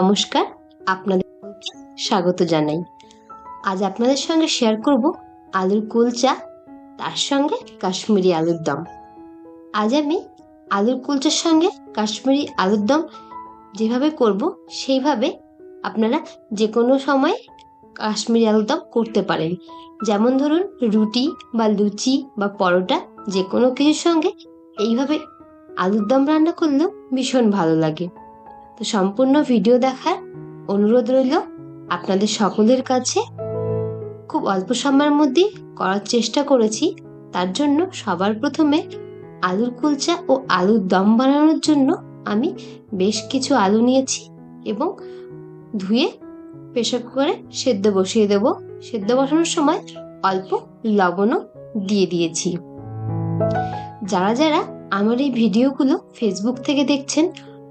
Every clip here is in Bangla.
নমস্কার, আপনাদের স্বাগত জানাই। আজ আপনাদের সঙ্গে শেয়ার করব আলুর কুলচা তার সঙ্গে কাশ্মীরি আলুর দম। আজ আমি আলুর কুলচার সঙ্গে কাশ্মীরি আলুর দম যেভাবে করব, সেইভাবে আপনারা যে কোনো সময় কাশ্মীরি আলুর দম করতে পারেন। যেমন ধরুন, রুটি বা লুচি বা পরোটা যে কোনো কিছুর সঙ্গে এইভাবে আলুর দম রান্না করলেও ভীষণ ভালো লাগে। তো সম্পূর্ণ ভিডিও দেখার অনুরোধ রইল আপনাদের সকলের কাছে। খুব অল্প সময়ের মধ্যে করার চেষ্টা করেছি, তার জন্য সবার প্রথমে আলুর কুলচা ও আলুর দম বানানোর জন্য আমি বেশ কিছু আলু নিয়েছি এবং ধুয়ে প্রেশার কুকারে সেদ্ধ বসিয়ে দেব। সেদ্ধ বসানোর সময় অল্প লবণও দিয়ে দিয়েছি। যারা যারা আমার এই ভিডিওগুলো ফেসবুক থেকে দেখছেন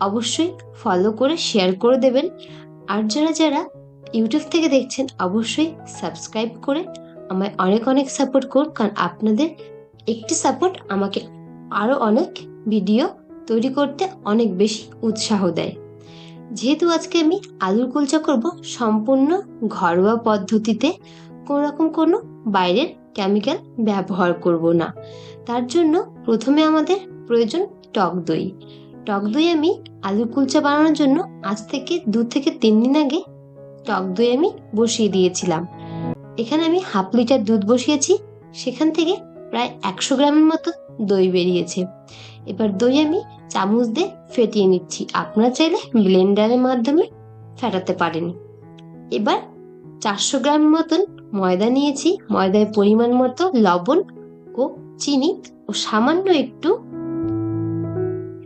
অবশ্যই ফলো করে শেয়ার করে দেবেন। আর যারা যারা ইউটিউব থেকে দেখছেন, অবশ্যই সাবস্ক্রাইব করে আমায় অনেক অনেক সাপোর্ট করুন। কারণ আপনাদের একটি সাপোর্ট আমাকে আরও অনেক ভিডিও তৈরি করতে অনেক বেশি উৎসাহ দেয়। যেহেতু আজকে আমি আলুর কুলচা করব, সম্পূর্ণ ঘরোয়া পদ্ধতিতে কোনো রকম কোনো বাইরের কেমিক্যাল ব্যবহার করব না। তার জন্য প্রথমে আমাদের প্রয়োজন টক দই। টক দই আমি আলুর কুলচা বানানোর জন্য আজ থেকে দু থেকে তিন দিন আগে টক দই আমি বসিয়ে দিয়েছিলাম। এখানে আমি হাফ লিটার দুধ বসিয়েছি, সেখান থেকে প্রায় একশো গ্রামের মতো দই বেরিয়েছে। এবার দই আমি চামচ দিয়ে ফেটিয়ে নিচ্ছি। আপনারা চাইলে ব্লেন্ডারের মাধ্যমে ফেটাতে পারেন। এবার চারশো গ্রাম মতন ময়দা নিয়েছি। ময়দায় পরিমাণ মতো লবণ ও চিনি ও সামান্য একটু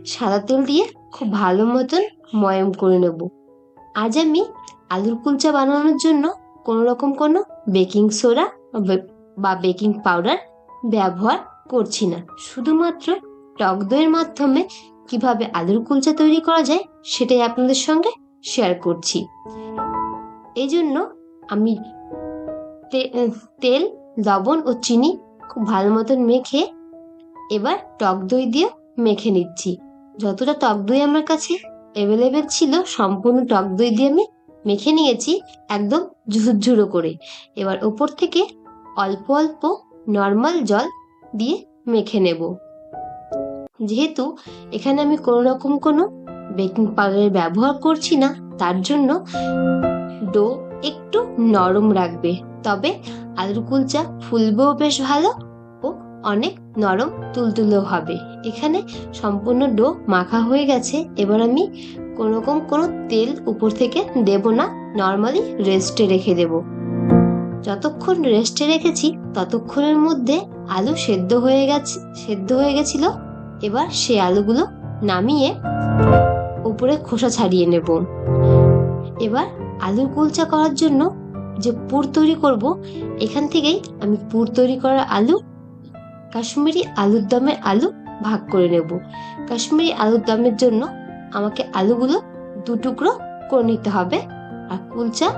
সাদা তেল দিয়ে খুব ভালো মতন ময়ম করে নেব। আজ আমি আলুর কুলচা বানানোর জন্য কোনো রকম কোনো বেকিং সোডা বা বেকিং পাউডার ব্যবহার করছি না। শুধুমাত্র টক দইয়ের মাধ্যমে কীভাবে আলুর কুলচা তৈরি করা যায় সেটাই আপনাদের সঙ্গে শেয়ার করছি। এই জন্য আমি তেল, লবণ ও চিনি খুব ভালো মতন মেখে এবার টক দই দিয়ে মেখে নিচ্ছি। যতটা টক দই আমার কাছে অ্যাভেলেবেল ছিল, সম্পূর্ণ টক দই দিয়ে আমি মেখে নিয়েছি একদম ঝুরঝুরো করে। এবার ওপর থেকে অল্প অল্প নর্মাল জল দিয়ে মেখে নেব। যেহেতু এখানে আমি কোনো রকম কোনো বেকিং পাউডারের ব্যবহার করছি না, তার জন্য ডো একটু নরম রাখবে। তবে আলুর কুলচা ফুলবেও বেশ ভালো ও অনেক নরম তুলতুলেও হবে। এখানে সম্পূর্ণ ডো মাখা হয়ে গেছে। এবার আমি কোনো রকম কোনো তেল উপর থেকে দেব না। নর্মালি রেস্টে রেখে দেব। যতক্ষণ রেস্টে রেখেছি, ততক্ষণের মধ্যে আলু সেদ্ধ হয়ে গেছে, সেদ্ধ হয়ে গেছিল। এবার সেই আলুগুলো নামিয়ে উপরে খোসা ছাড়িয়ে নেব। এবার আলুর কুলচা করার জন্য যে পুর তৈরি করব, এখান থেকেই আমি পুর তৈরি করা আলু, কাশ্মীরি আলুর দমের আলু ভাগ করে নেব। কাশ্মীরি আলুর দমের জন্য আমাকে আলুগুলো দু টুকরো করে নিতে হবে। আর কুলচা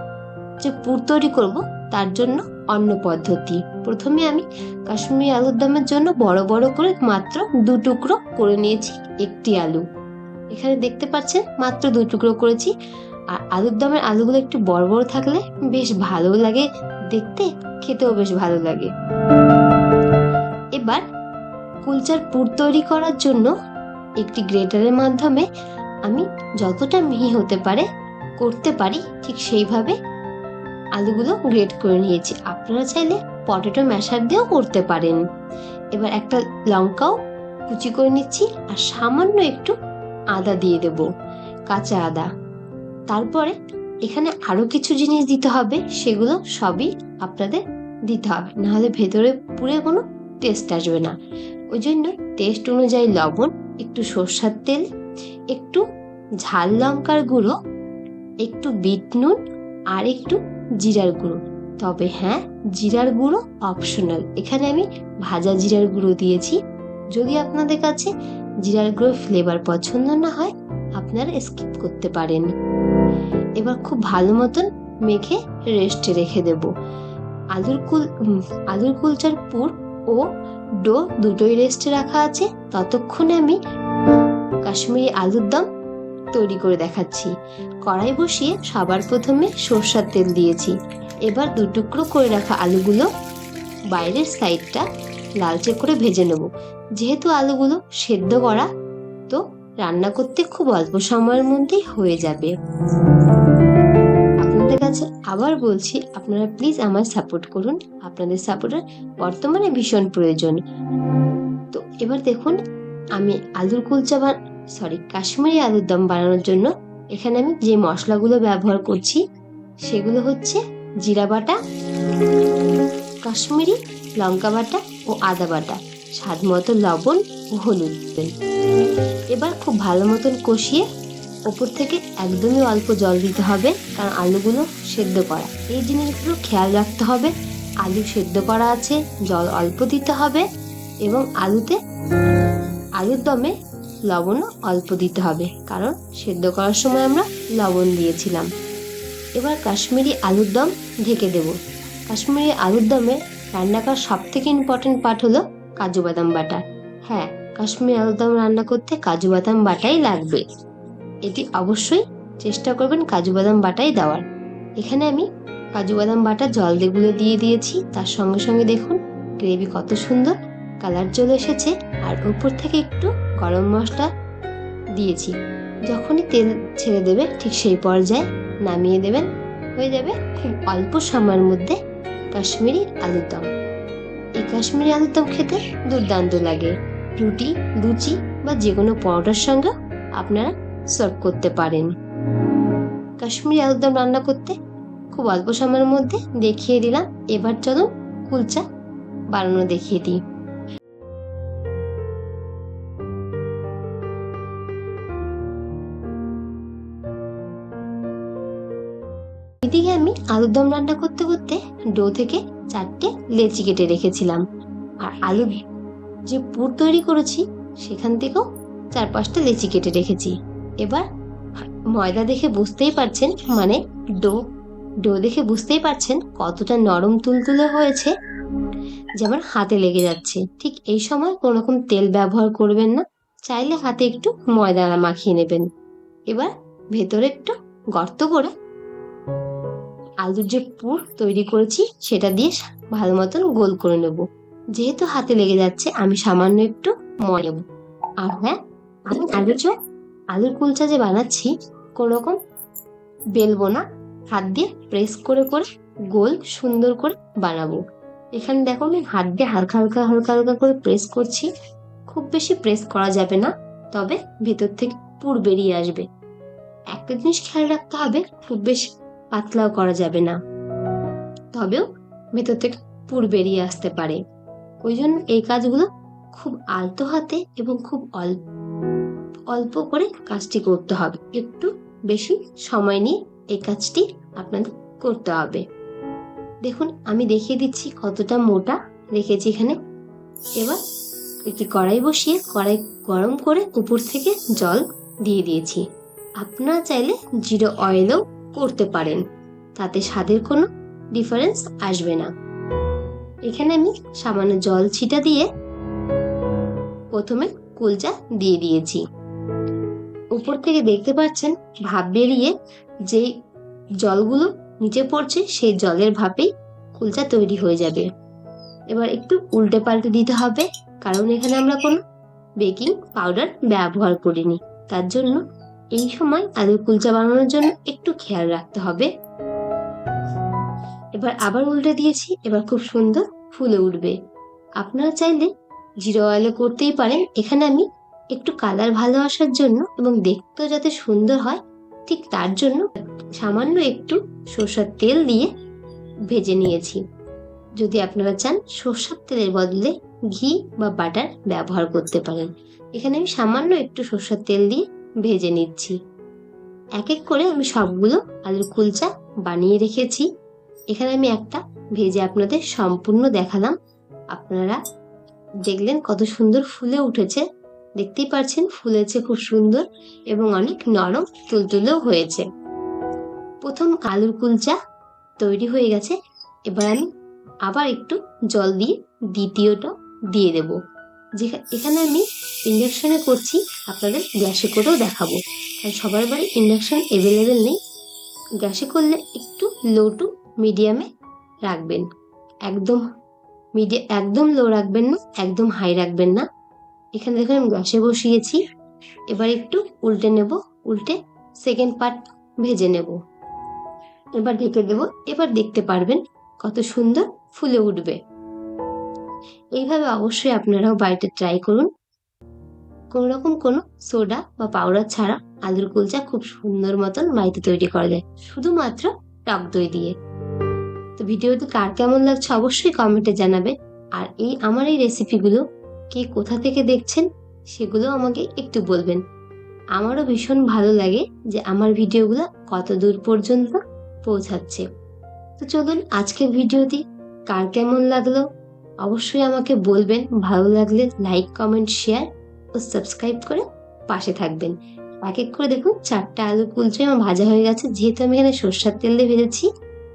যে পুর তৈরি করব, তার জন্য অন্য পদ্ধতি। প্রথমে আমি কাশ্মীরি আলুর দমের জন্য বড় বড় করে মাত্র দু টুকরো করে নিয়েছি একটি আলু। এখানে দেখতে পাচ্ছেন, মাত্র দু টুকরো করেছি। আর আলুর দমের আলুগুলো একটু বড় বড় থাকলে বেশ ভালো লাগে। দেখতে খেতেও বেশ ভালো লাগে। এবার কুলচার পুর তৈরি করার জন্য একটি গ্রেটারের মাধ্যমে আমি যতটা মিহি হতে পারে করতে পারি ঠিক সেইভাবে আলুগুলো গ্রেট করে নিয়েছি। আপনারা চাইলে পটেটো ম্যাশার দিয়েও করতে পারেন। এবার একটা লঙ্কাও কুচি করে নিচ্ছি আর সামান্য একটু আদা দিয়ে দেব, কাঁচা আদা। তারপরে এখানে আরও কিছু জিনিস দিতে হবে, সেগুলো সবই আপনাদের দিতে হবে। নাহলে ভেতরে পুরে কোনো টেস্ট আসবে না। ওই জন্য টেস্ট অনুযায়ী লবণ, একটু সর্ষার তেল, একটু ঝাল লঙ্কার গুঁড়ো, একটু বিট নুন আর একটু জিরার গুঁড়ো। তবে হ্যাঁ জিরার গুঁড়ো অপশনাল এখানে আমি ভাজা জিরার গুঁড়ো দিয়েছি। যদি আপনাদের কাছে জিরার গুঁড়ো ফ্লেভার পছন্দ না হয়, আপনারা স্কিপ করতে পারেন। এবার খুব ভালো মতন মেখে রেস্টে রেখে দেব। আলুর কুল আলুর কুলচার পুর ও ডো দুটোই রেস্টে রাখা আছে, ততক্ষণে আমি কাশ্মীরি আলুর দম তৈরি করে দেখাচ্ছি। কড়াই বসিয়ে সবার প্রথমে সর্ষার তেল দিয়েছি। এবার দু টুকরো করে রাখা আলুগুলো বাইরের সাইডটা লালচে করে ভেজে নেব। যেহেতু আলুগুলো সেদ্ধ করা, তো রান্না করতে খুব অল্প সময়ের মধ্যেই হয়ে যাবে। কাছে আবার বলছি, আপনারা প্লিজ আমার সাপোর্ট করুন। আপনাদের সাপোর্টের বর্তমানে ভীষণ প্রয়োজন। তো এবার দেখুন, আমি আলুর কুলচা বা সরি কাশ্মীরি আলুর দম বানানোর জন্য এখানে আমি যে মশলাগুলো ব্যবহার করছি, সেগুলো হচ্ছে জিরা বাটা, কাশ্মীরি লঙ্কা বাটা ও আদা বাটা। স্বাদ মতো লবণ ও হলুদ। এবার খুব ভালো মতন কষিয়ে ওপর থেকে একদমই অল্প জল দিতে হবে, কারণ আলুগুলো সেদ্ধ করা। এই জিনিসগুলো খেয়াল রাখতে হবে। আলু সেদ্ধ করা আছে, জল অল্প দিতে হবে এবং আলুতে, আলুর দমে লবণও অল্প দিতে হবে, কারণ সেদ্ধ করার সময় আমরা লবণ দিয়েছিলাম। এবার কাশ্মীরি আলুর দম ঢেকে দেব। কাশ্মীরি আলুর দমে রান্না করার সব থেকে ইম্পর্টেন্ট পার্ট হলো কাজু বাদাম বাটা। হ্যাঁ কাশ্মীরি আলুর দম রান্না করতে কাজু বাদাম বাটাই লাগবে। এটি অবশ্যই চেষ্টা করবেন কাজু বাদাম বাটাই দেওয়ার। এখানে আমি কাজু বাদাম বাটা জল দেগুলো দিয়ে দিয়েছি। তার সঙ্গে সঙ্গে দেখুন, গ্রেভি কত সুন্দর, কালার চলে এসেছে। আর উপর থেকে একটু গরম মশলা দিয়েছি। যখনই তেল ছেড়ে দেবে ঠিক সেই পর্যায়ে নামিয়ে দেবেন। হয়ে যাবে খুব অল্প সময়ের মধ্যে কাশ্মীরি আলুর দম। এই কাশ্মীরি আলুর দম খেতে দুর্দান্ত লাগে। রুটি, লুচি বা যে কোনো পরোটার সঙ্গে আপনারা সার্ভ করতে পারেন। কাশ্মীরি আলুর দম রান্না করতে খুব অল্প সময়ের মধ্যে দেখিয়ে দিলাম। এবার চলুন কুলচা বানানো দেখিয়ে দিই। এদিকে আমি আলুর দম রান্না করতে করতে ডো থেকে চারটে লেচি কেটে রেখেছিলাম। আর আলু যে পুর তৈরি করেছি, সেখান থেকেও চার পাঁচটা লেচি কেটে রেখেছি। এবার ময়দা দেখে বুঝতেই পারছেন মানে ডো ডো দেখে বুঝতেই পারছেন কতটা নরম তুলতুলে হয়েছে যেমন হাতে লেগে যাচ্ছে। ঠিক এই সময় কোনো রকম তেল ব্যবহার করবেন না, চাইলে হাতে একটু ময়দা মাখিয়ে নেবেন। এবার ভেতরে একটু গর্ত করে আলুর যে পুর তৈরি করেছি সেটা দিয়ে ভালো মতন গোল করে নেব। যেহেতু হাতে লেগে যাচ্ছে, আমি সামান্য একটু ময় নেব আর হ্যাঁ আমি আলুর যে আলুর কুলচা যে বানাচ্ছি কোনো রকম বেলবো না। হাত দিয়ে প্রেস করে করে গোল সুন্দর করে বানাবো। এখানে দেখো আমি হাত দিয়ে হালকা হালকা হালকা হালকা করে প্রেস করছি। খুব বেশি প্রেস করা যাবে না, তবে ভেতর থেকে পুর বেরিয়ে আসবে। একটা জিনিস খেয়াল রাখতে হবে, খুব বেশি পাতলাও করা যাবে না। তবেও ভেতর থেকে পুর বেরিয়ে আসতে পারে। ওই জন্য এই কাজগুলো খুব আলতো হাতে এবং খুব অল্প অল্প করে কাজটি করতে হবে। একটু বেশি সময় নিয়ে এই কাজটি আপনাদের করতে হবে। দেখুন, আমি দেখিয়ে দিচ্ছি কতটা মোটা রেখেছি এখানে। এবার একটি কড়াই বসিয়ে কড়াই গরম করে উপর থেকে জল দিয়ে দিয়েছি। আপনারা চাইলে জিরো অয়েলও করতে পারেন, তাতে স্বাদের কোনো ডিফারেন্স আসবে না। এখানে আমি সামান্য জল ছিটা দিয়ে প্রথমে কুলচা দিয়ে দিয়েছি। উপর থেকে দেখতে পাচ্ছেন ভাপ বেরিয়ে যে জলগুলো নিচে পড়ছে, সেই জলের ভাপেই কুলচা তৈরি হয়ে যাবে। এবার একটু উল্টে পাল্টে দিতে হবে, কারণ এখানে আমরা কোনো বেকিং পাউডার ব্যবহার করিনি। তার জন্য এই সময় আলুর কুলচা বানানোর জন্য একটু খেয়াল রাখতে হবে। এবার আবার উল্টে দিয়েছি, এবার খুব সুন্দর ফুলে উঠবে। আপনারা চাইলে জিরো অয়েলে করতেই পারেন। এখানে আমি একটু কালার ভালো আসার জন্য এবং দেখতেও যাতে সুন্দর হয়, ঠিক তার জন্য সামান্য একটু সর্ষার তেল দিয়ে ভেজে নিয়েছি। যদি আপনারা চান সর্ষার তেলের বদলে ঘি বা বাটার ব্যবহার করতে পারেন। এখানে আমি সামান্য একটু সর্ষার তেল দিয়ে ভেজে নিচ্ছি। এক এক করে আমি সবগুলো আলুর কুলচা বানিয়ে রেখেছি। এখানে আমি একটা ভেজে আপনাদের সম্পূর্ণ দেখালাম। আপনারা দেখলেন কত সুন্দর ফুলে উঠেছে। দেখতেই পাচ্ছেন ফুলেছে খুব সুন্দর এবং অনেক নরম তুলতুলেও হয়েছে। প্রথম আলুর কুলচা তৈরি হয়ে গেছে। এবার আমি আবার একটু জল দিয়ে দ্বিতীয়টা দিয়ে দেবো। এখানে আমি ইন্ডাকশনে করছি, আপনাদের গ্যাসে করেও দেখাবো। কারণ সবার বাড়ি ইন্ডাকশন অ্যাভেলেবেল নেই। গ্যাসে করলে একটু লো টু মিডিয়ামে রাখবেন। একদম মিডিয়া একদম লো রাখবেন না, একদম হাই রাখবেন না। এখানে দেখুন আমি গ্যাসে বসিয়েছি। এবার একটু উল্টে নেব, উল্টে সেকেন্ড পার্ট ভেজে নেব। এবার ঢেকে দেব। এবার দেখতে পারবেন কত সুন্দর ফুলে উঠবে। এইভাবে অবশ্যই আপনারাও বাড়িতে ট্রাই করুন। কোনো রকম কোনো সোডা বা পাউডার ছাড়া আলুর কুলচা খুব সুন্দর মতন বাড়িতে তৈরি করা যায়। শুধুমাত্র টক দই দিয়ে। তো ভিডিওটি কার কেমন লাগছে অবশ্যই কমেন্টে জানাবে আর এই আমার এই রেসিপিগুলো কে কোথা থেকে দেখছেন সেগুলো আমাকে একটু বলবেন। আমারও ভীষণ ভালো লাগে যে আমার ভিডিওগুলো কত দূর পর্যন্ত পৌঁছাচ্ছে। তো চলুন আজকের ভিডিওটি কার কেমন লাগল? অবশ্যই আমাকে বলবেন, ভালো লাগলে লাইক, কমেন্ট, শেয়ার ও সাবস্ক্রাইব করে পাশে থাকবেন। এক এক করে দেখুন, চারটা আলু কুলচে আমার ভাজা হয়ে গেছে। যেহেতু আমি এখানে সর্ষার তেল দিয়ে ভেজেছি,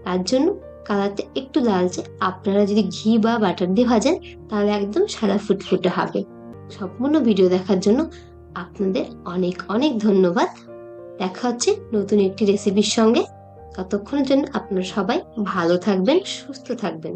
তার জন্য কালারটা একটু লালচে। আপনারা যদি ঘি বা বাটার দিয়ে ভাজেন, তাহলে একদম সাদা ফুটফুটে হবে। সম্পূর্ণ ভিডিও দেখার জন্য আপনাদের অনেক অনেক ধন্যবাদ। দেখা হচ্ছে নতুন একটি রেসিপির সঙ্গে। ততক্ষণের জন্য আপনারা সবাই ভালো থাকবেন, সুস্থ থাকবেন।